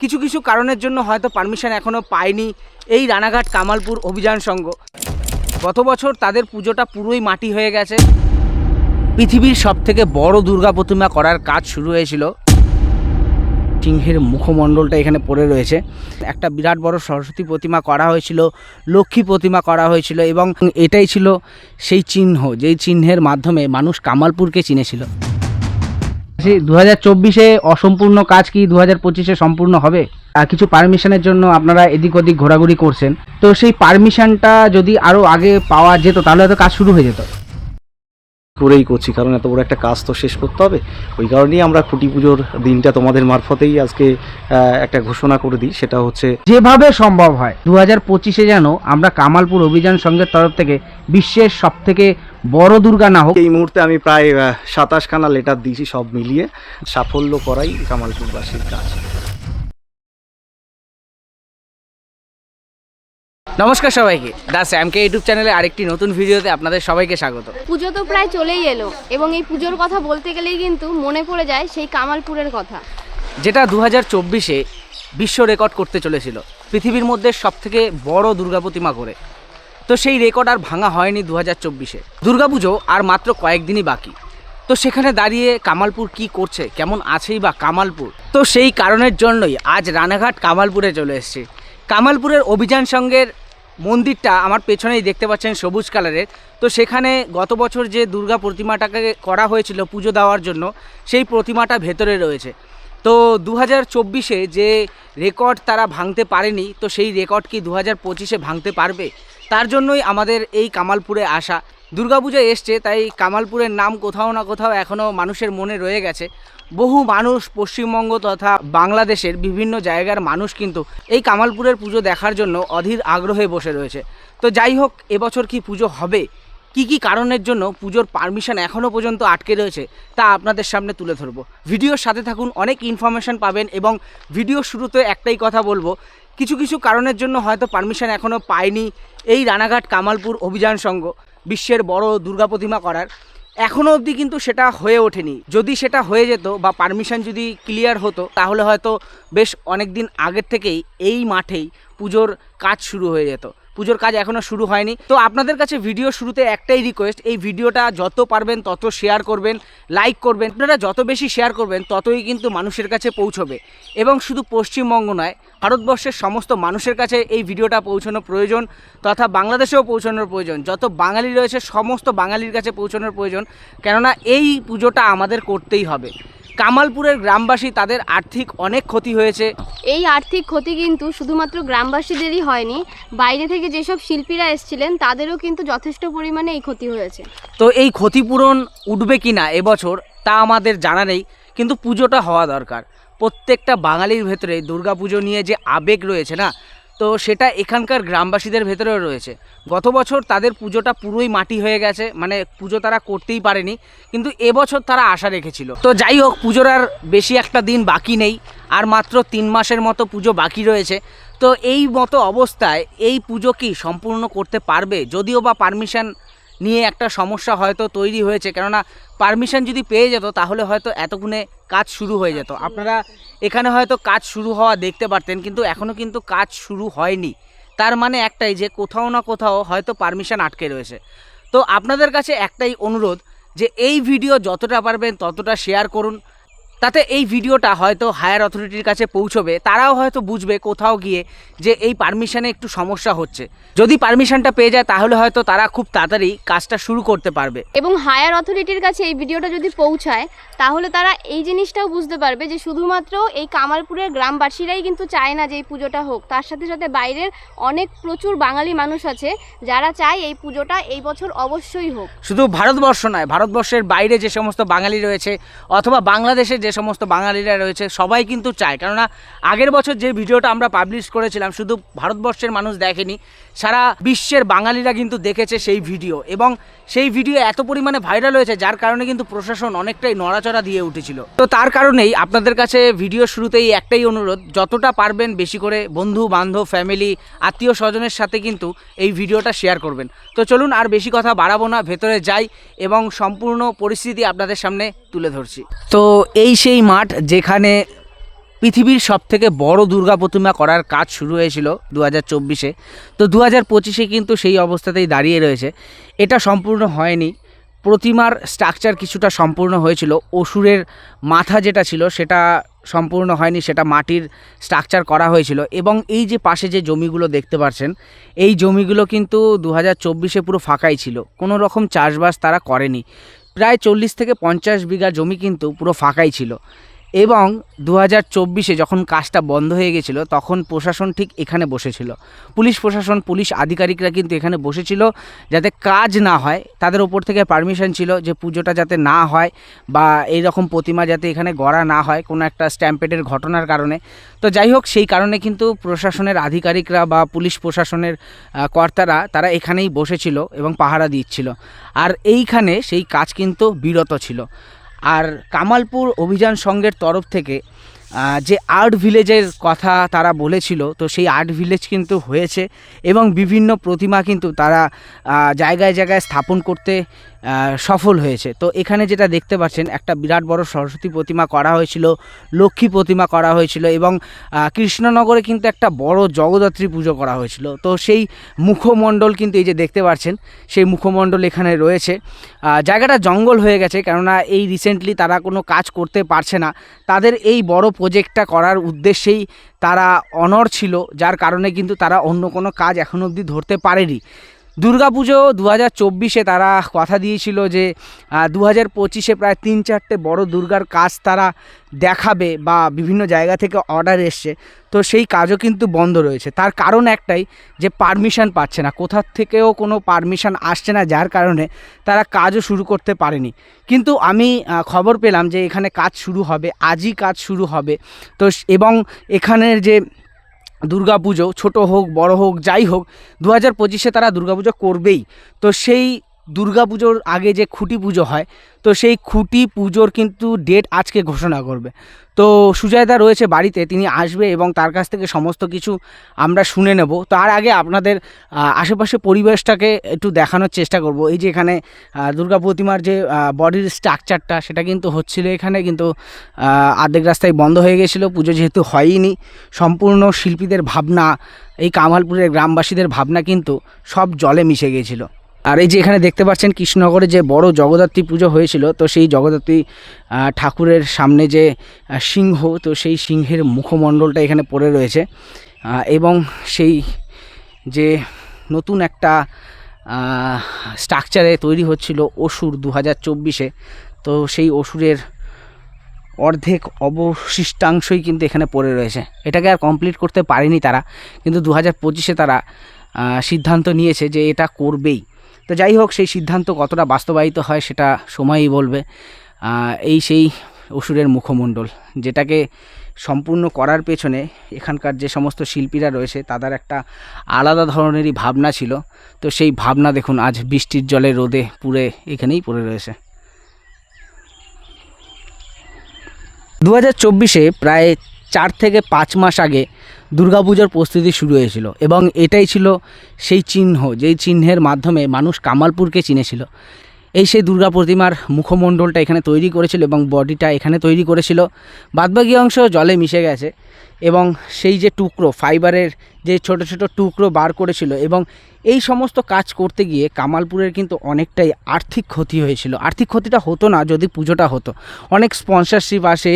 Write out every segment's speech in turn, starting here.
কিছু কিছু কারণের জন্য হয়তো পারমিশন এখনও পায়নি এই রানাঘাট কামালপুর অভিযান সংঘ গত বছর তাদের পুজোটা পুরোই মাটি হয়ে গেছে। পৃথিবীর সব থেকে বড় দুর্গা প্রতিমা করার কাজ শুরু হয়েছিল। সিংহের মুখমণ্ডলটা এখানে পড়ে রয়েছে। একটা বিরাট বড় সরস্বতী প্রতিমা করা হয়েছিল, লক্ষ্মী প্রতিমা করা হয়েছিল এবং এটাই ছিল সেই চিহ্ন, যেই চিহ্নের মাধ্যমে মানুষ কামালপুরকে চিনেছিল। দু হাজার চব্বিশে অসম্পূর্ণ কাজ কি দু হাজার পঁচিশে সম্পূর্ণ হবে? কিছু পারমিশনের জন্য আপনারা এদিক ওদিক ঘোরাঘুরি করছেন। তো সেই পারমিশনটা যদি আরও আগে পাওয়া যেত তাহলে হয়তো কাজ শুরু হয়ে যেত। করেই করছি কারণ এত বড় একটা কাজ তো শেষ করতে হবে। ওই কারণেই আমরা খুঁটি পুজোর দিনটা তোমাদের মারফতেই আজকে একটা ঘোষণা করে দিই সেটা হচ্ছে যেভাবে সম্ভব হয় দু হাজার পঁচিশে যেন আমরা কামালপুর অভিযান সংঘের তরফ থেকে বিশ্বের সব থেকে বড় দুর্গা না হোক। এই মুহূর্তে আমি প্রায় সাতাশখানা লেটার দিয়েছি সব মিলিয়ে। সাফল্য করাই কামালপুরবাসীর কাজ। নমস্কার সবাইকে। দা স্যামকে ইউটিউব চ্যানেলে আরেকটি নতুন ভিডিওতে আপনাদের সবাইকে স্বাগত। পুজো তো প্রায় চলেই এলো এবং এই পুজোর কথা বলতে গেলেই কিন্তু মনে পড়ে যায় সেই কামালপুরের কথা। যেটা দু হাজার চব্বিশে বিশ্ব রেকর্ড করতে চলেছিল পৃথিবীর মধ্যে সবথেকে বড় দুর্গা প্রতিমা করে। তো সেই রেকর্ড আর ভাঙা হয়নি দু হাজার চব্বিশে। দুর্গাপুজো আর মাত্র কয়েকদিনই বাকি। তো সেখানে দাঁড়িয়ে কামালপুর কি করছে, কেমন আছেই বা কামালপুর? তো সেই কারণের জন্যই আজ রানাঘাট কামালপুরে চলে এসেছি। কামালপুরের অভিযান সঙ্গের মন্দিরটা আমার পেছনেই দেখতে পাচ্ছেন সবুজ কালারের। তো সেখানে গত বছর যে দুর্গা প্রতিমাটাকে করা হয়েছিল পুজো দেওয়ার জন্য, সেই প্রতিমাটা ভেতরে রয়েছে। তো দু হাজার চব্বিশে যে রেকর্ড তারা ভাঙতে পারেনি, তো সেই রেকর্ড কি দু হাজার পঁচিশে ভাঙতে পারবে? তার জন্যই আমাদের এই কামালপুরে আসা। দুর্গাপূজা এসছে, তাই কামালপুরের নাম কোথাও না কোথাও এখনও মানুষের মনে রয়ে গেছে। বহু মানুষ পশ্চিমবঙ্গ তথা বাংলাদেশের বিভিন্ন জায়গার মানুষ কিন্তু এই কামালপুরের পুজো দেখার জন্য অধীর আগ্রহে বসে রয়েছে। তো যাই হোক, এবছর কি পুজো হবে? কি কি কারণের জন্য পুজোর পারমিশন এখনও পর্যন্ত আটকে রয়েছে তা আপনাদের সামনে তুলে ধরবো। ভিডিওর সাথে থাকুন, অনেক ইনফরমেশন পাবেন এবং ভিডিও শুরুতে একটাই কথা বলব, কিছু কিছু কারণের জন্য হয়তো পারমিশন এখনও পায়নি এই রানাঘাট কামালপুর অভিযান সংঘ বিশ্বের বড় দুর্গা প্রতিমা করার। এখনও অবধি কিন্তু সেটা হয়ে ওঠেনি। যদি সেটা হয়ে যেত বা পারমিশন যদি ক্লিয়ার হতো, তাহলে হয়তো বেশ অনেক দিন আগের থেকেই এই মাঠেই পুজোর কাজ শুরু হয়ে যেত। পুজোর কাজ এখনও শুরু হয়নি। তো আপনাদের কাছে ভিডিও শুরুতে একটাই রিকোয়েস্ট এই ভিডিওটা যত পারবেন তত শেয়ার করবেন লাইক করবেন। আপনারা যত বেশি শেয়ার করবেন, ততই কিন্তু মানুষের কাছে পৌঁছবে। এবং শুধু পশ্চিমবঙ্গ নয়, ভারতবর্ষের সমস্ত মানুষের কাছে এই ভিডিওটা পৌঁছানো প্রয়োজন তথা বাংলাদেশেও পৌঁছানোর প্রয়োজন। যত বাঙালি রয়েছে, সমস্ত বাঙালির কাছে পৌঁছানোর প্রয়োজন। কেননা এই পুজোটা আমাদের করতেই হবে। কামালপুরের গ্রামবাসী তাদের আর্থিক অনেক ক্ষতি হয়েছে। এই আর্থিক ক্ষতি কিন্তু শুধুমাত্র গ্রামবাসীদেরই হয়নি বাইরে থেকে যেসব শিল্পীরা এসেছিলেন তাদেরও কিন্তু যথেষ্ট পরিমাণে এই ক্ষতি হয়েছে। তো এই ক্ষতিপূরণ উঠবে কি না এবছর তা আমাদের জানা নেই কিন্তু পুজোটা হওয়া দরকার। প্রত্যেকটা বাঙালির ভেতরে দুর্গাপুজো নিয়ে যে আবেগ রয়েছে না তো সেটা এখানকার গ্রামবাসীদের ভেতরেও রয়েছে। গত বছর তাদের পুজোটা পুরোই মাটি হয়ে গেছে মানে পুজো তারা করতেই পারেনি, কিন্তু এবছর তারা আশা রেখেছিল। তো যাই হোক, পুজোর আর বেশি একটা দিন বাকি নেই, আর মাত্র তিন মাসের মতো পুজো বাকি রয়েছে। তো এই মতো অবস্থায় এই পুজো কি সম্পূর্ণ করতে পারবে? যদিও বা পারমিশন নিয়ে একটা সমস্যা হয়তো তৈরি হয়েছে। কেননা পারমিশন যদি পেয়ে যেত, তাহলে হয়তো এতক্ষণে কাজ শুরু হয়ে যেত। আপনারা এখানে হয়তো কাজ শুরু হওয়া দেখতে পারতেন, কিন্তু এখনও কিন্তু কাজ শুরু হয়নি। তার মানে একটাই যে, কোথাও না কোথাও হয়তো পারমিশন আটকে রয়েছে। তো আপনাদের কাছে একটাই অনুরোধ যে, এই ভিডিও যতটা পারবেন ততটা শেয়ার করুন। তাতে এই ভিডিওটা হয়তো হায়ার অথরিটির কাছে পৌঁছবে তারাও হয়তো বুঝবে কোথাও গিয়ে যে এই পারমিশানে একটু সমস্যা হচ্ছে। যদি পারমিশনটা পেয়ে যায় তাহলে হয়তো তারা খুব তাড়াতাড়ি কাজটা শুরু করতে পারবে। এবং হায়ার অথরিটির কাছে এই ভিডিওটা যদি পৌঁছায় তাহলে তারা এই জিনিসটাও বুঝতে পারবে যে শুধুমাত্র এই কামালপুরের গ্রামবাসীরাই কিন্তু চায় না যে এই পুজোটা হোক। তার সাথে সাথে বাইরের অনেক প্রচুর বাঙালি মানুষ আছে যারা চায় এই পুজোটা এই বছর অবশ্যই হোক। শুধু ভারতবর্ষ নয় ভারতবর্ষের বাইরে যে সমস্ত বাঙালি রয়েছে অথবা বাংলাদেশে যে সমস্ত বাঙালিরা রয়েছে, সবাই কিন্তু চায়। কেননা আগের বছর যে ভিডিওটা আমরা পাবলিশ করেছিলাম, শুধু ভারতবর্ষের মানুষ দেখেনি, সারা বিশ্বের বাঙালিরা কিন্তু দেখেছে সেই ভিডিও। এবং সেই ভিডিও এত পরিমাণে ভাইরাল হয়েছে, যার কারণে কিন্তু প্রশাসন অনেকটাই নড়াচড়া দিয়ে উঠেছিল। তো তার কারণেই আপনাদের কাছে ভিডিও শুরুতেই একটাই অনুরোধ, যতটা পারবেন বেশি করে বন্ধু, বান্ধব ফ্যামিলি আত্মীয় স্বজনের সাথে কিন্তু এই ভিডিওটা শেয়ার করবেন। তো চলুন আর বেশি কথা বাড়াবো না, ভেতরে যাই এবং সম্পূর্ণ পরিস্থিতি আপনাদের সামনে তুলে ধরছি। তো এই সেই মাঠ যেখানে পৃথিবীর সব থেকে বড় দুর্গা প্রতিমা করার কাজ শুরু হয়েছিল দু হাজার চব্বিশে। তো দু হাজার পঁচিশে কিন্তু সেই অবস্থাতেই দাঁড়িয়ে রয়েছে। এটা সম্পূর্ণ হয়নি। প্রতিমার স্ট্রাকচার কিছুটা সম্পূর্ণ হয়েছিল। অসুরের মাথা যেটা ছিল সেটা সম্পূর্ণ হয়নি, সেটা মাটির স্ট্রাকচার করা হয়েছিল। এবং এই যে পাশে যে জমিগুলো দেখতে পাচ্ছেন, এই জমিগুলো কিন্তু দু হাজার চব্বিশে পুরো ফাঁকাই ছিল। কোনো রকম চাষবাস তারা করেনি। প্রায় চল্লিশ থেকে পঞ্চাশ বিঘা জমি কিন্তু পুরো ফাঁকাই ছিল। এবং দু হাজার চব্বিশে যখন কাজটা বন্ধ হয়ে গেছিল, তখন প্রশাসন ঠিক এখানে বসেছিল। পুলিশ প্রশাসন, পুলিশ আধিকারিকরা কিন্তু এখানে বসেছিল যাতে কাজ না হয়। তাদের ওপর থেকে পারমিশন ছিল যে পুজোটা যাতে না হয় বা এই রকম প্রতিমা যাতে এখানে গড়া না হয় কোনো একটা স্ট্যাম্পেডের ঘটনার কারণে। তো যাই হোক, সেই কারণে কিন্তু প্রশাসনের আধিকারিকরা বা পুলিশ প্রশাসনের কর্তারা তারা এখানেই বসেছিল এবং পাহারা দিচ্ছিল। আর এইখানে সেই কাজ কিন্তু বিরত ছিল। আর কামালপুর অভিযান সংঘের তরফ থেকে যে আর্ট ভিলেজের কথা তারা বলেছিল, তো সেই আর্ট ভিলেজ কিন্তু হয়েছে এবং বিভিন্ন প্রতিমা কিন্তু তারা জায়গায় জায়গায় স্থাপন করতে সফল হয়েছে। তো এখানে যেটা দেখতে পাচ্ছেন, একটা বিরাট বড় সরস্বতী প্রতিমা করা হয়েছিল, লক্ষ্মী প্রতিমা করা হয়েছিল এবং কৃষ্ণনগরে কিন্তু একটা বড় জগদ্ধাত্রী পুজো করা হয়েছিল। তো সেই মুখমণ্ডল কিন্তু এই যে দেখতে পাচ্ছেন, সেই মুখমণ্ডল এখানে রয়েছে। জায়গাটা জঙ্গল হয়ে গেছে, কেননা এই রিসেন্টলি তারা কোনো কাজ করতে পারছে না। তাদের এই বড় প্রজেক্টটা করার উদ্দেশ্যেই তারা অনর ছিল, যার কারণে কিন্তু তারা অন্য কোনো কাজ এখনও অবধি ধরতে পারেনি। দুর্গাপুজো দু হাজার চব্বিশে তারা কথা দিয়েছিল যে দু হাজার পঁচিশে প্রায় তিন চারটে বড় দুর্গার কাজ তারা দেখাবে বা বিভিন্ন জায়গা থেকে অর্ডার এসছে। তো সেই কাজও কিন্তু বন্ধ রয়েছে। তার কারণ একটাই যে পারমিশন পাচ্ছে না। কোথার থেকেও কোনো পারমিশন আসছে না, যার কারণে তারা কাজও শুরু করতে পারেনি। কিন্তু আমি খবর পেলাম যে, এখানে কাজ শুরু হবে, আজই কাজ শুরু হবে। তো এবং এখানের যে দুর্গাপুজো, ছোট হোক, বড় হোক, যাই হোক দু হাজার পঁচিশে তারা দুর্গাপুজো করবেই। তো সেই দুর্গাপুজোর আগে যে খুঁটি পুজো হয় তো সেই খুঁটি পুজোর কিন্তু ডেট আজকে ঘোষণা করবে। তো সুজয়দা রয়েছে বাড়িতে, তিনি আসবে এবং তার কাছ থেকে সমস্ত কিছু আমরা শুনে নেব। তার আগে আপনাদের আশেপাশে পরিবেশটাকে একটু দেখানোর চেষ্টা করব। এই যে এখানে দুর্গা প্রতিমার যে বডির স্ট্রাকচারটা সেটা কিন্তু হচ্ছিল এখানে, কিন্তু আর্ধেক রাস্তায় বন্ধ হয়ে গেছিল, পুজো যেহেতু হয়ইনি। সম্পূর্ণ শিল্পীদের ভাবনা, এই কামালপুরের গ্রামবাসীদের ভাবনা কিন্তু সব জলে মিশে গিয়েছিল আর এই যে এখানে দেখতে পাচ্ছেন কৃষ্ণনগরে যে বড় জগদ্ধাত্রী পুজো হয়েছিল, তো সেই জগদ্ধাত্রী ঠাকুরের সামনে যে সিংহ, তো সেই সিংহের মুখমণ্ডলটা এখানে পড়ে রয়েছে। এবং সেই যে নতুন একটা স্ট্রাকচারে তৈরি হচ্ছিল অসুর দু হাজার চব্বিশে। তো সেই অসুরের অর্ধেক অবশিষ্টাংশই কিন্তু এখানে পড়ে রয়েছে। এটাকে আর কমপ্লিট করতে পারেনি তারা, কিন্তু দু হাজার পঁচিশে তারা সিদ্ধান্ত নিয়েছে যে এটা করবেই। তো যাই হোক, সেই সিদ্ধান্ত কতটা বাস্তবায়িত হয় সেটা সময়ই বলবে। এই সেই অসুরের মুখমণ্ডল, যেটাকে সম্পূর্ণ করার পেছনে এখানকার যে সমস্ত শিল্পীরা রয়েছে, তাদের একটা আলাদা ধরনেরই ভাবনা ছিল। তো সেই ভাবনা দেখুন, আজ বৃষ্টির জলে রোদে পুড়ে এখানেই পড়ে রয়েছে। দু হাজার চব্বিশে প্রায় চার থেকে পাঁচ মাস আগে দুর্গাপূজার প্রস্তুতি শুরু হয়েছিল এবং এটাই ছিল সেই চিহ্ন, যেই চিহ্নের মাধ্যমে মানুষ কামালপুরকে চিনেছিল। এই সেই দুর্গা প্রতিমার মুখমণ্ডলটা এখানে তৈরি করেছিল এবং বডিটা এখানে তৈরি করেছিল। বাদবাকি অংশ জলে মিশে গেছে এবং সেই যে টুকরো ফাইবারের যে ছোট ছোট টুকরো বার করেছিল এবং এই সমস্ত কাজ করতে গিয়ে কামালপুরের কিন্তু অনেকটাই আর্থিক ক্ষতি হয়েছিল। আর্থিক ক্ষতিটা হতো না যদি পুজোটা হতো। অনেক স্পন্সরশিপ আসে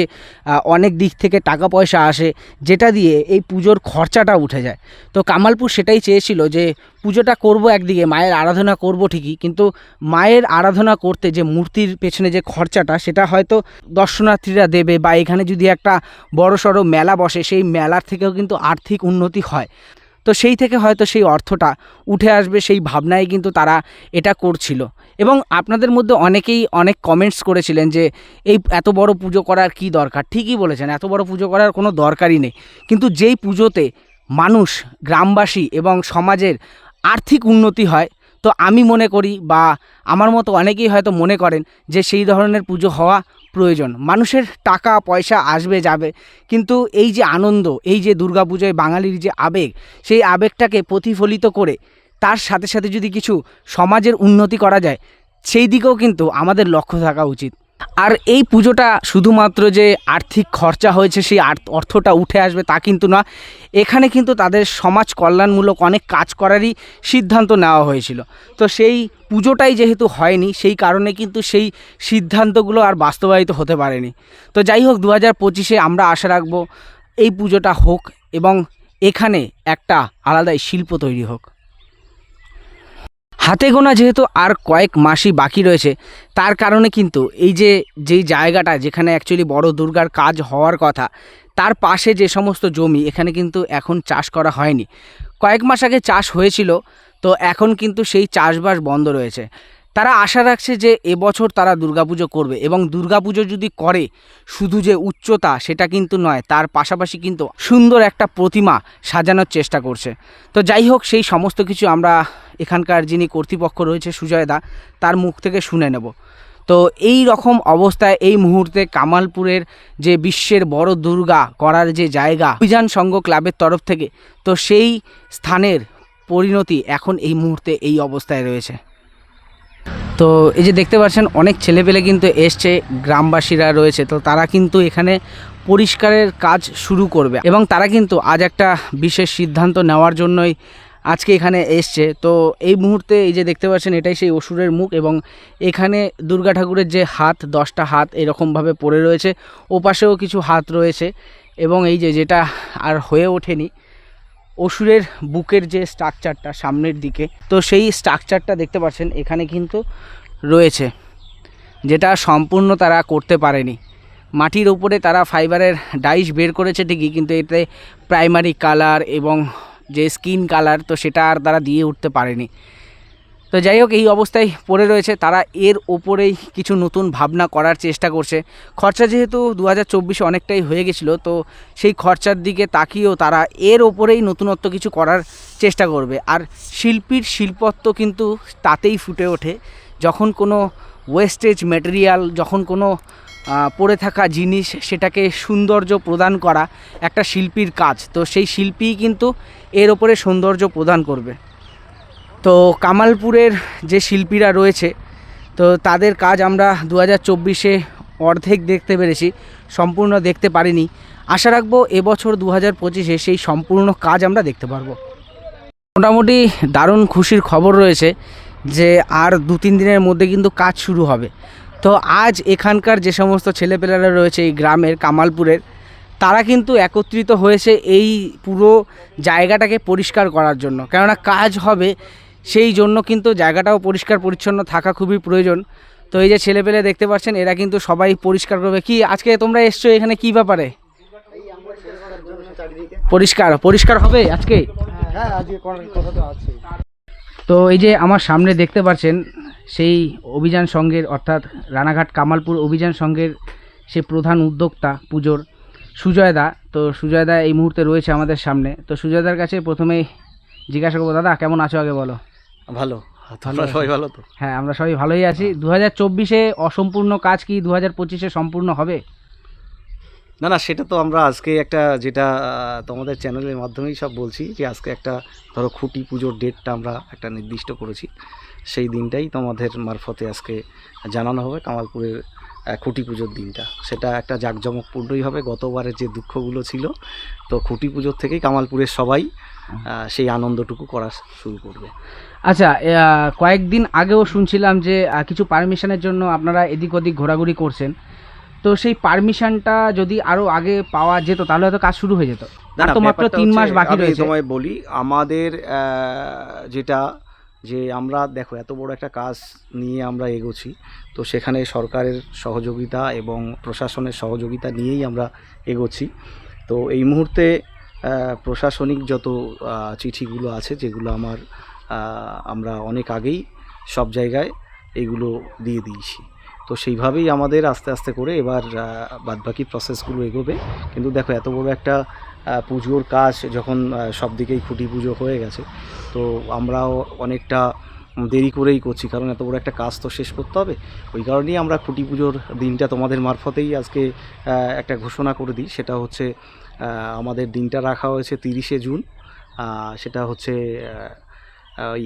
অনেক দিক থেকে টাকা পয়সা আসে, যেটা দিয়ে এই পুজোর খরচাটা উঠে যায়। তো কামালপুর সেটাই চেয়েছিল যে পুজোটা করব একদিকে, মায়ের আরাধনা করব ঠিকই, কিন্তু মায়ের আরাধনা করতে যে মূর্তির পেছনে যে খরচাটা, সেটা হয়তো দর্শনার্থীরা দেবে বা এখানে যদি একটা বড় সড়ো মেলা বসে, সেই মেলার থেকেও কিন্তু আর্থিক উন্নতি হয়। তো সেই থেকে হয়তো সেই অর্থটা উঠে আসবে, সেই ভাবনায় কিন্তু তারা এটা করছিল। এবং আপনাদের মধ্যে অনেকেই অনেক কমেন্টস করেছিলেন যে, এই এত বড় পুজো করার কি দরকার? ঠিকই বলেছেন, এত বড় পুজো করার কোনো দরকারই নেই। কিন্তু যেই পুজোতে মানুষ, গ্রামবাসী এবং সমাজের আর্থিক উন্নতি হয়, তো আমি মনে করি বা আমার মতো অনেকেই হয়তো মনে করেন যে, সেই ধরনের পুজো হওয়া প্রয়োজন। মানুষের টাকা, পয়সা আসবে, যাবে। কিন্তু এই যে আনন্দ, এই যে দুর্গাপুজোয় বাঙালির যে আবেগ, সেই আবেগটাকে প্রতিফলিত করে তার সাথে সাথে যদি কিছু সমাজের উন্নতি করা যায়, সেই দিকেও কিন্তু আমাদের লক্ষ্য থাকা উচিত। আর এই পুজোটা শুধুমাত্র যে আর্থিক খরচা হয়েছে, সেই অর্থটা উঠে আসবে তা কিন্তু না এখানে কিন্তু তাদের সমাজ কল্যাণমূলক অনেক কাজ করারই সিদ্ধান্ত নেওয়া হয়েছিল। তো সেই পুজোটাই যেহেতু হয়নি, সেই কারণে কিন্তু সেই সিদ্ধান্তগুলো আর বাস্তবায়িত হতে পারেনি। তো যাই হোক দু হাজার পঁচিশে আমরা আশা রাখব এই পুজোটা হোক এবং এখানে একটা আলাদাই শিল্প তৈরি হোক। হাতে গোনা যেহেতু আর কয়েক মাসই বাকি রয়েছে, তার কারণে কিন্তু এই যে, যেই জায়গাটা যেখানে অ্যাকচুয়ালি বড় দুর্গার কাজ হওয়ার কথা, তার পাশে যে সমস্ত জমি, এখানে কিন্তু এখন চাষ করা হয়নি। কয়েক মাস আগে চাষ হয়েছিল, তো এখন কিন্তু সেই চাষবাস বন্ধ রয়েছে। তারা আশা রাখছে যে এবছর তারা দুর্গাপুজো করবে এবং দুর্গাপুজো যদি করে, শুধু যে উচ্চতা সেটা কিন্তু নয়, তার পাশাপাশি কিন্তু সুন্দর একটা প্রতিমা সাজানোর চেষ্টা করছে। তো যাই হোক, সেই সমস্ত কিছু আমরা এখানকার যিনি কর্তৃপক্ষ রয়েছে, সুজয় দা, তার মুখ থেকে শুনে নেব। তো এই রকম অবস্থায় এই মুহূর্তে কামালপুরের যে বিশ্বের বড় দুর্গা করার যে জায়গা, অভিযান সংঘ ক্লাবের তরফ থেকে, তো সেই স্থানের পরিণতি এখন এই মুহূর্তে এই অবস্থায় রয়েছে। তো এই যে দেখতে পাচ্ছেন, অনেক ছেলেপেলে কিন্তু এসছে, গ্রামবাসীরা রয়েছে, তো তারা কিন্তু এখানে পরিষ্কারের কাজ শুরু করবে এবং তারা কিন্তু আজ একটা বিশেষ সিদ্ধান্ত নেওয়ার জন্যই আজকে এখানে এসছে। তো এই মুহূর্তে এই যে দেখতে পাচ্ছেন, এটাই সেই অসুরের মুখ এবং এখানে দুর্গা ঠাকুরের যে হাত, দশটা হাত এরকমভাবে পড়ে রয়েছে। ওপাশেও কিছু হাত রয়েছে এবং এই যে যেটা আর হয়ে ওঠেনি, অসুরের বুকের যে স্ট্রাকচারটা সামনের দিকে, তো সেই স্ট্রাকচারটা দেখতে পাচ্ছেন, এখানে কিন্তু রয়েছে, যেটা সম্পূর্ণ তারা করতে পারেনি। মাটির উপরে তারা ফাইবারের ডাইস বের করেছে ঠিকই, কিন্তু এতে প্রাইমারি কালার এবং যে স্কিন কালার, তো সেটা আর তারা দিয়ে উঠতে পারেনি। তো যাই হোক, এই অবস্থায় পড়ে রয়েছে। তারা এর ওপরেই কিছু নতুন ভাবনা করার চেষ্টা করছে। খরচা যেহেতু দু হাজার চব্বিশে অনেকটাই হয়ে গেছিল, তো সেই খরচার দিকে তাকিয়েও তারা এর ওপরেই নতুনত্ব কিছু করার চেষ্টা করবে। আর শিল্পীর শিল্পত্ব কিন্তু তাতেই ফুটে ওঠে। যখন কোনো ওয়েস্টেজ ম্যাটেরিয়াল যখন কোনো পড়ে থাকা জিনিস সেটাকে সৌন্দর্য প্রদান করা একটা শিল্পীর কাজ। তো সেই শিল্পীই কিন্তু এর ওপরে সৌন্দর্য প্রদান করবে। তো কামালপুরের যে শিল্পীরা রয়েছে, তো তাদের কাজ আমরা দু হাজার চব্বিশে অর্ধেক দেখতে পেরেছি, সম্পূর্ণ দেখতে পারিনি। আশা রাখব এবছর দু হাজার পঁচিশে সেই সম্পূর্ণ কাজ আমরা দেখতে পারব। মোটামুটি দারুণ খুশির খবর রয়েছে যে আর দু তিন দিনের মধ্যে কিন্তু কাজ শুরু হবে। তো আজ এখানকার যে সমস্ত ছেলেপেলেরা রয়েছে এই গ্রামের কামালপুরের তারা কিন্তু একত্রিত হয়েছে এই পুরো জায়গাটাকে পরিষ্কার করার জন্য। কেননা কাজ হবে সেই জন্য কিন্তু জায়গাটাও পরিষ্কার পরিচ্ছন্ন থাকা খুবই প্রয়োজন। তো এই যে ছেলেপেলে দেখতে পাচ্ছেন এরা কিন্তু সবাই পরিষ্কার করবে। কি আজকে তোমরা এসছো এখানে কি ব্যাপারে? পরিষ্কার পরিষ্কার হবে আজকে? হ্যাঁ তো এই যে আমার সামনে দেখতে পাচ্ছেন সেই অভিযান সংঘের অর্থাৎ রানাঘাট কামালপুর অভিযান সংঘের সে প্রধান উদ্যোক্তা পুজোর সুজয়দা। তো সুজয়দা এই মুহূর্তে রয়েছে আমাদের সামনে। তো সুজয়দার কাছে প্রথমেই জিজ্ঞাসা করব দাদা কেমন আছো আগে বলো? ভালো। ভালো তোমরা সবাই ভালো তো? হ্যাঁ আমরা সবাই ভালোই আছি। দু হাজার চব্বিশে অসম্পূর্ণ কাজ কি দু হাজার পঁচিশে সম্পূর্ণ হবে? না না, সেটা তো আমরা আজকে একটা যেটা তোমাদের চ্যানেলের মাধ্যমেই সব বলছি যে আজকে একটা ধরো খুঁটি পুজোর ডেটটা আমরা একটা নির্দিষ্ট করেছি। সেই দিনটাই তোমাদের মারফতে আজকে জানানো হবে কামালপুরের খুঁটি পুজোর দিনটা। সেটা একটা জাঁকজমকপূর্ণই হবে। গতবারের যে দুঃখগুলো ছিল, তো খুঁটি পুজোর থেকেই কামালপুরের সবাই সেই আনন্দটুকু করা শুরু করবে। আচ্ছা কয়েকদিন আগেও শুনছিলাম যে কিছু পারমিশনের জন্য আপনারা এদিক ওদিক ঘোরাঘুরি করছেন। তো সেই পারমিশনটা যদি আরও আগে পাওয়া যেত তাহলে হয়তো কাজ শুরু হয়ে যেত। আর তো মাত্র তিন মাস বাকি রয়েছে। তোমায় বলি আমাদের যেটা যে আমরা দেখো এত বড় একটা কাজ নিয়ে আমরা এগোচ্ছি তো সেখানে সরকারের সহযোগিতা এবং প্রশাসনের সহযোগিতা নিয়েই আমরা এগোচ্ছি। তো এই মুহূর্তে প্রশাসনিক যত চিঠিগুলো আছে যেগুলো আমার আমরা অনেক আগেই সব জায়গায় এগুলো দিয়ে দিয়েছি। তো সেইভাবেই আমাদের আস্তে আস্তে করে এবার বাদবাকি প্রসেসগুলো এগোবে। কিন্তু দেখো, এত বড় একটা পুজোর কাজ যখন সব দিকেই খুঁটি পুজো হয়ে গেছে, তো আমরাও অনেকটা দেরি করেই করছি, কারণ এত বড় একটা কাজ তো শেষ করতে হবে। ওই কারণেই আমরা খুঁটি পুজোর দিনটা তোমাদের মারফতেই আজকে একটা ঘোষণা করে দিই। সেটা হচ্ছে আমাদের দিনটা রাখা হয়েছে তিরিশে জুন সেটা হচ্ছে ওই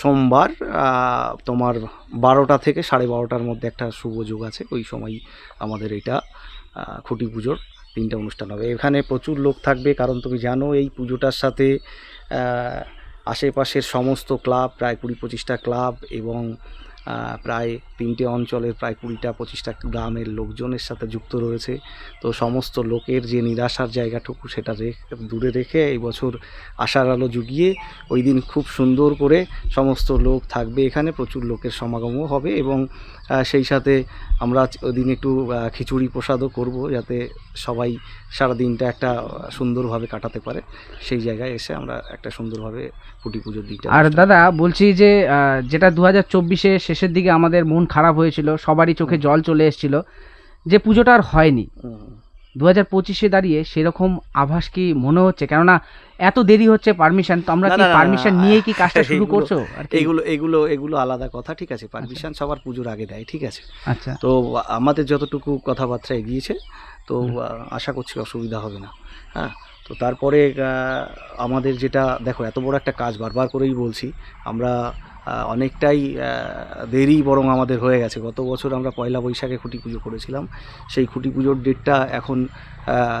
সোমবার। তোমার বারোটা থেকে সাড়ে বারোটার মধ্যে একটা শুভ যোগ আছে। ওই সময় আমাদের এটা খুঁটি পুজোর তিনটা অনুষ্ঠান হবে। এখানে প্রচুর লোক থাকবে কারণ তুমি জানো এই পুজোটার সাথে আশেপাশের সমস্ত ক্লাব প্রায় কুড়ি পঁচিশটা ক্লাব এবং প্রায় তিনটে অঞ্চলের প্রায় কুড়িটা, পঁচিশটা গ্রামের লোকজনের সাথে যুক্ত রয়েছে। তো সমস্ত লোকের যে নিরাশার জায়গাটুকু সেটা দূরে রেখে এই বছর আশার আলো জুগিয়ে ওই দিন খুব সুন্দর করে সমস্ত লোক থাকবে। এখানে প্রচুর লোকের সমাগমও হবে এবং সেই সাথে আমরা ওদিন দিন একটু খিচুড়ি প্রসাদও করব যাতে সবাই সারা দিনটা একটা সুন্দরভাবে কাটাতে পারে। সেই জায়গায় এসে আমরা একটা সুন্দরভাবে পুটি পুজোর দিনটা আর দাদা বলছি যে যেটা দু হাজার চব্বিশে শেষের দিকে আমাদের মন খারাপ হয়েছিল সবারই চোখে জল চলে এসেছিল যে পুজোটা আর হয়নি। দু হাজার পঁচিশে দাঁড়িয়ে সেরকম আভাস কি মনে হচ্ছে? কেননা এত দেরি হচ্ছে পারমিশন তো আমরা কি পারমিশন না, নিয়েই কি কাজটা শুরু করছ? এগুলো এগুলো এগুলো আলাদা কথা ঠিক আছে? পারমিশন সবার পুজোর আগে দেয় ঠিক আছে? আচ্ছা। তো আমাদের যতটুকু কথাবার্তা এগিয়েছে তো আশা করছি অসুবিধা হবে না। হ্যাঁ? তো তারপরে আমাদের যেটা দেখো এত বড় একটা কাজ বারবার করেই বলছি আমরা অনেকটাই দেরি বরং আমাদের হয়ে গেছে। গত বছর আমরা পয়লা বৈশাখে খুঁটি পুজো করেছিলাম। সেই খুঁটি পুজোর ডেটটা এখন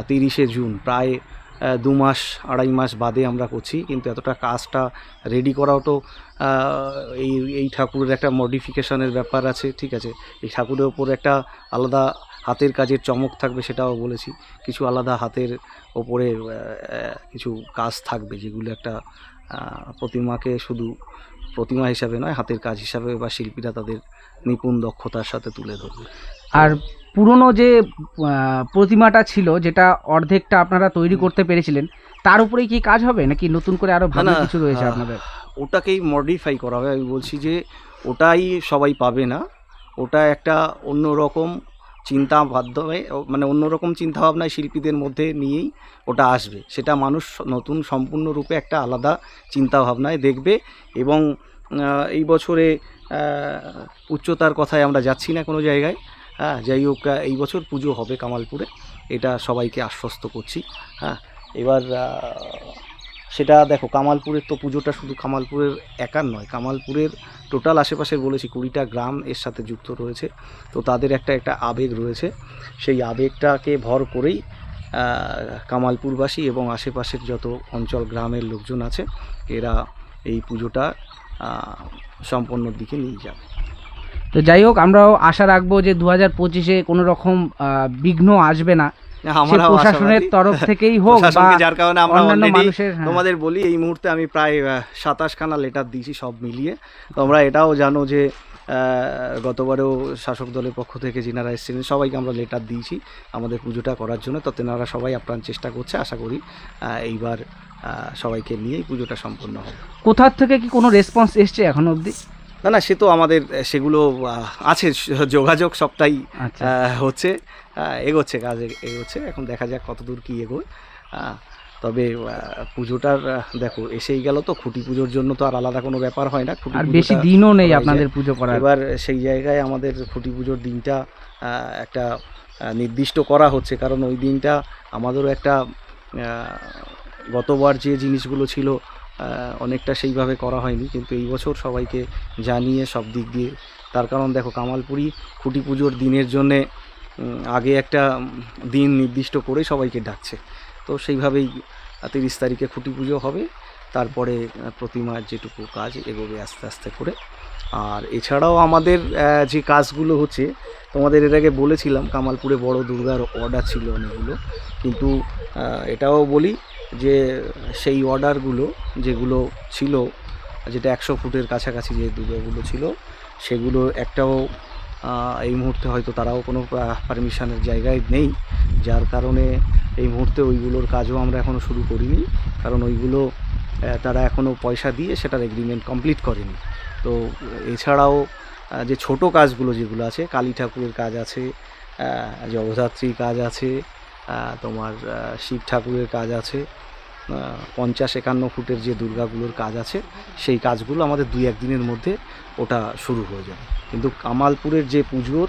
তিরিশে জুন। প্রায় দু মাস, আড়াই মাস বাদে আমরা করছি, কিন্তু এতটা কাজটা রেডি করাও তো এই এই ঠাকুরের একটা মডিফিকেশনের ব্যাপার আছে, ঠিক আছে? এই ঠাকুরের ওপর একটা আলাদা হাতের কাজের চমক থাকবে সেটাও বলেছি। কিছু আলাদা হাতের ওপরে কিছু কাজ থাকবে যেগুলো একটা প্রতিমাকে শুধু প্রতিমা হিসাবে নয় হাতের কাজ হিসাবে বা শিল্পীরা তাদের নিপুণ দক্ষতার সাথে তুলে ধরবে। আর পুরনো যে প্রতিমাটা ছিল যেটা অর্ধেকটা আপনারা তৈরি করতে পেরেছিলেন তার উপরেই কি কাজ হবে? নাকি নতুন করে আরও ভালো কিছু রয়েছে আপনাদের? ওটাকেই মডিফাই করা হবে। আমি বলছি যে ওটাই সবাই পাবে না। ওটা একটা অন্যরকম চিন্তা মাধ্যমে মানে অন্যরকম চিন্তাভাবনায় শিল্পীদের মধ্যে নিয়েই ওটা আসবে। সেটা মানুষ নতুন সম্পূর্ণরূপে একটা আলাদা চিন্তাভাবনায় দেখবে এবং এই বছরে উচ্চতার কথায় আমরা যাচ্ছি না কোনো জায়গায়। হ্যাঁ যাই হোক এই বছর পুজো হবে কামালপুরে। এটা সবাইকে আশ্বস্ত করছি। হ্যাঁ এবার সেটা দেখো কামালপুরের তো পুজোটা শুধু কামালপুরের একার নয় কামালপুরের টোটাল আশেপাশের বলেছি কুড়িটা গ্রাম এর সাথে যুক্ত রয়েছে। তো তাদের একটা একটা আবেগ রয়েছে। সেই আবেগটাকে ভর করেই কামালপুরবাসী এবং আশেপাশের যত অঞ্চল গ্রামের লোকজন আছে এরা এই পুজোটা আহ, সম্পন্নর দিকে নিয়ে যাবে। তো যাই হোক আমরাও আশা রাখব যে দু হাজার পঁচিশে কোনো রকম বিঘ্ন আসবে না। প্রশাসনের তরফ থেকেই হোক বা যার কারণে আমরা মানুষের হ্যাঁ। তোমাদের বলি এই মুহূর্তে আমি প্রায় সাতাশখানা লেটার দিয়েছি সব মিলিয়ে। তোমরা এটাও জানো যে গতবারেও শাসক দলের পক্ষ থেকে যিনারা এসেছিলেন সবাইকে আমরা লেটার দিয়েছি আমাদের পুজোটা করার জন্য। তো তেনারা সবাই আপ্রাণ চেষ্টা করছে আশা করি এইবার সবাইকে নিয়েই পুজোটা সম্পন্ন হবে। কোথার থেকে কি কোনো রেসপন্স এসছে এখন অবধি? না না সে তো আমাদের সেগুলো আছে যোগাযোগ সবটাই আচ্ছা। হচ্ছে এগোচ্ছে কাজ এগোচ্ছে এখন দেখা যাক কতদূর কী এগোয় তবে পুজোটার দেখো এসেই গেল তো খুঁটি পুজোর জন্য তো আর আলাদা কোনো ব্যাপার হয় না খুঁটি আর বেশি দিনও নেই আপনাদের পুজো করার। এবার সেই জায়গায় আমাদের খুঁটি পুজোর দিনটা একটা নির্দিষ্ট করা হচ্ছে কারণ ওই দিনটা আমাদেরও একটা গতবার যে জিনিসগুলো ছিল অনেকটা সেইভাবে করা হয়নি, কিন্তু এই বছর সবাইকে জানিয়ে সব দিক দিয়ে। তার কারণ দেখো কামালপুরি খুঁটি পুজোর দিনের জন্যে আগে একটা দিন নির্দিষ্ট করে সবাইকে ডাকছে। তো সেইভাবেই তিরিশ তারিখে খুঁটি পুজো হবে, তারপরে প্রতিমার যেটুকু কাজ এগোবে আস্তে আস্তে করে। আর এছাড়াও আমাদের যে কাজগুলো হচ্ছে, তোমাদের এর আগে বলেছিলাম, কামালপুরে বড় দুর্গার অর্ডার ছিল অনেকগুলো, কিন্তু এটাও বলি যে সেই অর্ডারগুলো যেগুলো ছিল, যেটা একশো ফুটের কাছাকাছি যে দুর্গাগুলো ছিল, সেগুলো একটাও এই মুহূর্তে হয়তো তারাও কোনো পারমিশনের জায়গায় নেই। যার কারণে এই মুহূর্তে ওইগুলোর কাজও আমরা এখনও শুরু করিনি। কারণ ওইগুলো তারা এখনও পয়সা দিয়ে সেটার এগ্রিমেন্ট কমপ্লিট করেনি। তো এছাড়াও যে ছোট কাজগুলো যেগুলো আছে, কালী ঠাকুরের কাজ আছে জগদ্ধাত্রীর কাজ আছে তোমার শিব ঠাকুরের কাজ আছে। পঞ্চাশ একান্ন ফুটের যে দুর্গাগুলোর কাজ আছে সেই কাজগুলো আমাদের দুই একদিনের মধ্যে ওটা শুরু হয়ে যাবে। কিন্তু কামালপুরের যে পুজোর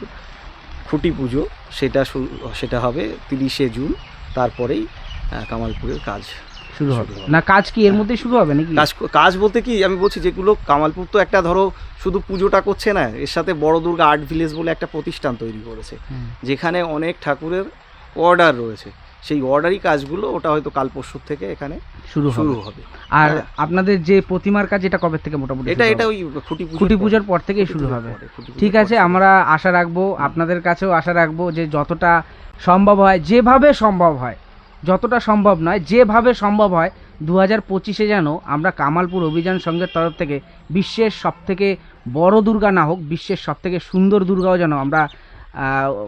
খুঁটি পুজো সেটা শুরু সেটা হবে তিরিশে জুন তারপরেই কামালপুরের কাজ শুরু হবে। না কাজ কি এর মধ্যেই শুরু হবে নাকি? কাজ কাজ বলতে কি আমি বলছি যেগুলো কামালপুর তো একটা ধরো শুধু পুজোটা করছে না এর সাথে বড় দুর্গা আর্ট ভিলেজ বলে একটা প্রতিষ্ঠান তৈরি করেছে। যেখানে অনেক ঠাকুরের অর্ডার রয়েছে। সেই অর্ডারই কাজগুলো ওটা হয়তো কাল পরশুর থেকে এখানে শুরু শুরু হবে। আর হ্যাঁ। আপনাদের যে প্রতিমার কাজ এটা কবে থেকে মোটামুটি এটা এটা ওই খুঁটি পুজোর খুঁটি পর- পুজোর পর থেকেই শুরু হবে। ঠিক আছে আমরা আশা রাখব আপনাদের কাছেও আশা রাখব যে যতটা সম্ভব হয় যেভাবে সম্ভব হয় যতটা সম্ভব নয় যেভাবে সম্ভব হয় দু হাজার পঁচিশে যেন আমরা কামালপুর অভিযান সংঘের তরফ থেকে বিশ্বের সব থেকে বড় দুর্গা না হোক বিশ্বের সব থেকে সুন্দর দুর্গাও যেন আমরা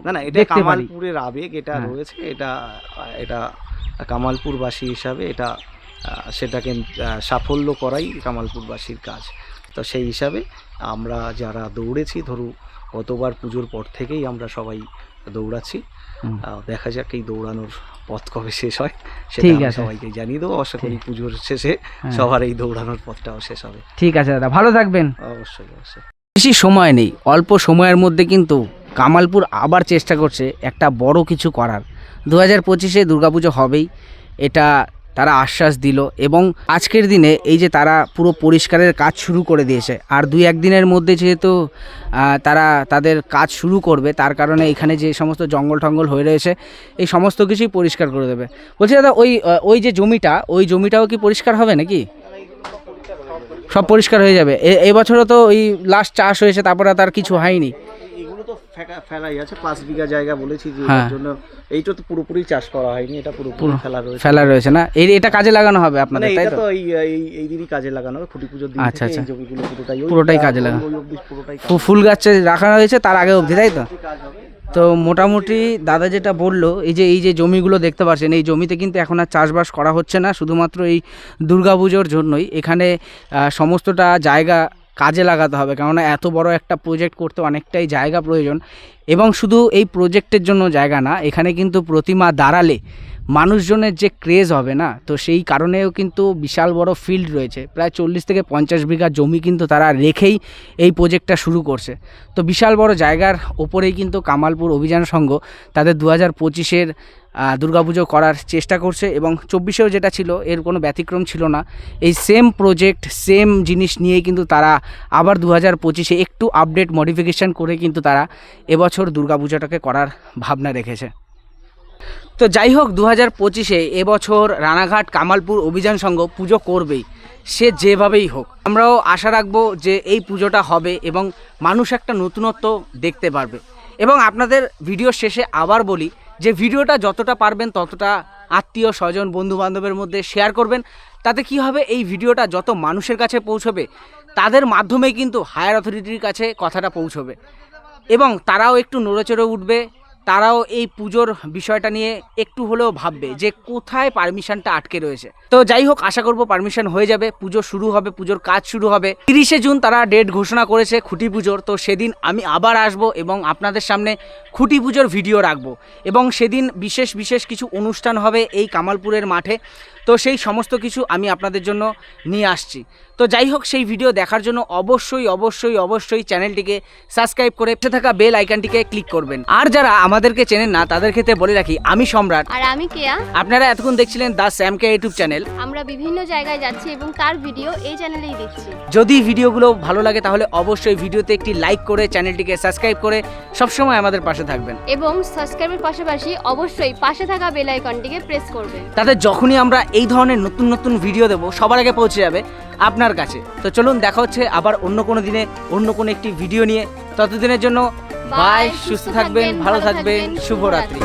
না না এটা কামালপুরের আবেগ এটা হ্যাঁ। রয়েছে এটা এটা কামালপুরবাসী হিসাবে এটা সেটাকে সাফল্য করাই কামালপুরবাসীর কাজ। তো সেই হিসাবে আমরা যারা দৌড়েছি ধরু গতবার পুজোর পর থেকেই আমরা সবাই দৌড়াচ্ছি। দেখা যাক এই দৌড়ানোর পথ কবে শেষ হয় সেটা ঠিক আছে। সবাইকে জানিয়ে দেবো। আশা করি পুজোর শেষে হ্যাঁ। সবার এই দৌড়ানোর পথটাও শেষ হবে। ঠিক আছে দাদা ভালো থাকবেন। অবশ্যই অবশ্যই। বেশি সময় নেই অল্প সময়ের মধ্যে কিন্তু কামালপুর আবার চেষ্টা করছে একটা বড় কিছু করার। দু হাজার পঁচিশে দুর্গাপুজো হবেই, এটা তারা আশ্বাস দিল এবং আজকের দিনে এই যে তারা পুরো পরিষ্কারের কাজ শুরু করে দিয়েছে, আর দুই একদিনের মধ্যে যেহেতু তারা তাদের কাজ শুরু করবে, তার কারণে এখানে যে সমস্ত জঙ্গল টঙ্গল হয়ে রয়েছে, এই সমস্ত কিছুই পরিষ্কার করে দেবে। বলছি দাদা, ওই ওই যে জমিটা, ওই জমিটাও কি পরিষ্কার হবে নাকি? সব পরিষ্কার হয়ে যাবে। এবছরও তো ওই লাস্ট চাষ হয়েছে, তারপরে তার কিছু হয়নি। এগুলো তো ফেলাই আছে পাঁচ বিঘা জায়গা বলেছি যে হ্যাঁ। জন্য এইটা তো পুরোপুরি চাষ করা হয়নি এটা পুরোপুরি ফেলা রয়েছে ফেলা রয়েছে না এই এটা কাজে লাগানো হবে আপনাদের তাই তো এই এই এই দিনই কাজে লাগানো হবে খুঁটি পুজোর দিন আচ্ছা, আচ্ছা। জমিগুলো পুরোটাই পুরোটাই কাজে লাগানো। পুরোটাই ফুল গাছ রাখা হয়েছে তার আগে অবধি তাই তো তো মোটামুটি দাদা যেটা বলল এই যে এই যে জমিগুলো দেখতে পাচ্ছেন এই জমিতে কিন্তু এখন আর চাষবাস করা হচ্ছে না শুধুমাত্র এই দুর্গাপুজোর জন্যই এখানে সমস্তটা জায়গা কাজে লাগাতে হবে। কেননা এত বড় একটা প্রজেক্ট করতে অনেকটাই জায়গা প্রয়োজন এবং শুধু এই প্রজেক্টের জন্য জায়গা না, এখানে কিন্তু প্রতিমা দাঁড়ালে মানুষজনের যে ক্রেজ হবে না, তো সেই কারণেও কিন্তু বিশাল বড় ফিল্ড রয়েছে। প্রায় চল্লিশ থেকে পঞ্চাশ বিঘা জমি কিন্তু তারা রেখেই এই প্রজেক্টটা শুরু করছে। তো বিশাল বড় জায়গার ওপরেই কিন্তু কামালপুর অভিযান সংঘ তাদের দু হাজার পঁচিশের দুর্গাপুজো করার চেষ্টা করছে এবং চব্বিশেও যেটা ছিল, এর কোনো ব্যতিক্রম ছিল না। এই সেম প্রজেক্ট সেম জিনিস নিয়ে কিন্তু তারা আবার দু হাজার পঁচিশে একটু আপডেট মডিফিকেশান করে কিন্তু তারা এবছর দুর্গাপুজোটাকে করার ভাবনা রেখেছে। তো যাই হোক দু হাজার পঁচিশে এবছর রানাঘাট কামালপুর অভিযান সংঘ পুজো করবেই, সে যেভাবেই হোক। আমরাও আশা রাখব যে এই পুজোটা হবে এবং মানুষ একটা নতুনত্ব দেখতে পারবে। এবং আপনাদের ভিডিও শেষে আবার বলি যে ভিডিওটা যতটা পারবেন ততটা আত্মীয় স্বজন, বন্ধুবান্ধবের মধ্যে শেয়ার করবেন। তাতে কি হবে? এই ভিডিওটা যত মানুষের কাছে পৌঁছবে, তাদের মাধ্যমে কিন্তু হায়ার অথরিটির কাছে কথাটা পৌঁছবে। এবং তারাও একটু নড়েচড়ে উঠবে তারাও এই পুজোর বিষয়টা নিয়ে একটু হলেও ভাববে যে কোথায় পারমিশনটা আটকে রয়েছে। তো যাই হোক, আশা করব পারমিশন হয়ে যাবে, পুজো শুরু হবে, পুজোর কাজ শুরু হবে। তিরিশে জুন তারা ডেট ঘোষণা করেছে খুঁটি পুজোর, তো সেদিন আমি আবার আসব এবং আপনাদের সামনে খুঁটি পুজোর ভিডিও রাখব। এবং সেদিন বিশেষ বিশেষ কিছু অনুষ্ঠান হবে এই কামালপুরের মাঠে। তো সেই সমস্ত কিছু আমি আপনাদের জন্য নিয়ে আসছি। তো যাই হোক সেই ভিডিও দেখার জন্য অবশ্যই অবশ্যই অবশ্যই চ্যানেলটিকে সাবস্ক্রাইব করে থাকা বেল আইকনটিকে ক্লিক করবেন। আর যারা আমাদেরকে চেনেন না তাদের ক্ষেত্রে বলে রাখি আমি সম্রাট। আর আমি কেয়া? আপনারা এতক্ষণ দেখছিলেন দ্য স্যামকে ইউটিউব চ্যানেল। আমরা বিভিন্ন জায়গায় যাচ্ছি এবং তার ভিডিও এই চ্যানেলেই দিচ্ছি যদি ভিডিওগুলো ভালো লাগে তাহলে অবশ্যই ভিডিওতে একটি লাইক করে চ্যানেলটিকে সাবস্ক্রাইব করে সবসময় আমাদের পাশে থাকবেন। এবং সাবস্ক্রাইবের পাশাপাশি অবশ্যই পাশে থাকা বেল আইকনটিকে প্রেস করবেন। তাতে যখনই আমরা এই ধরনের নতুন নতুন ভিডিও দেবো সবার আগে পৌঁছে যাবে আপনার কাছে। তো চলুন দেখা হচ্ছে আবার অন্য কোনো দিনে অন্য কোনো একটি ভিডিও নিয়ে। ততদিনের জন্য বাই সুস্থ থাকবেন ভালো থাকবেন শুভরাত্রি।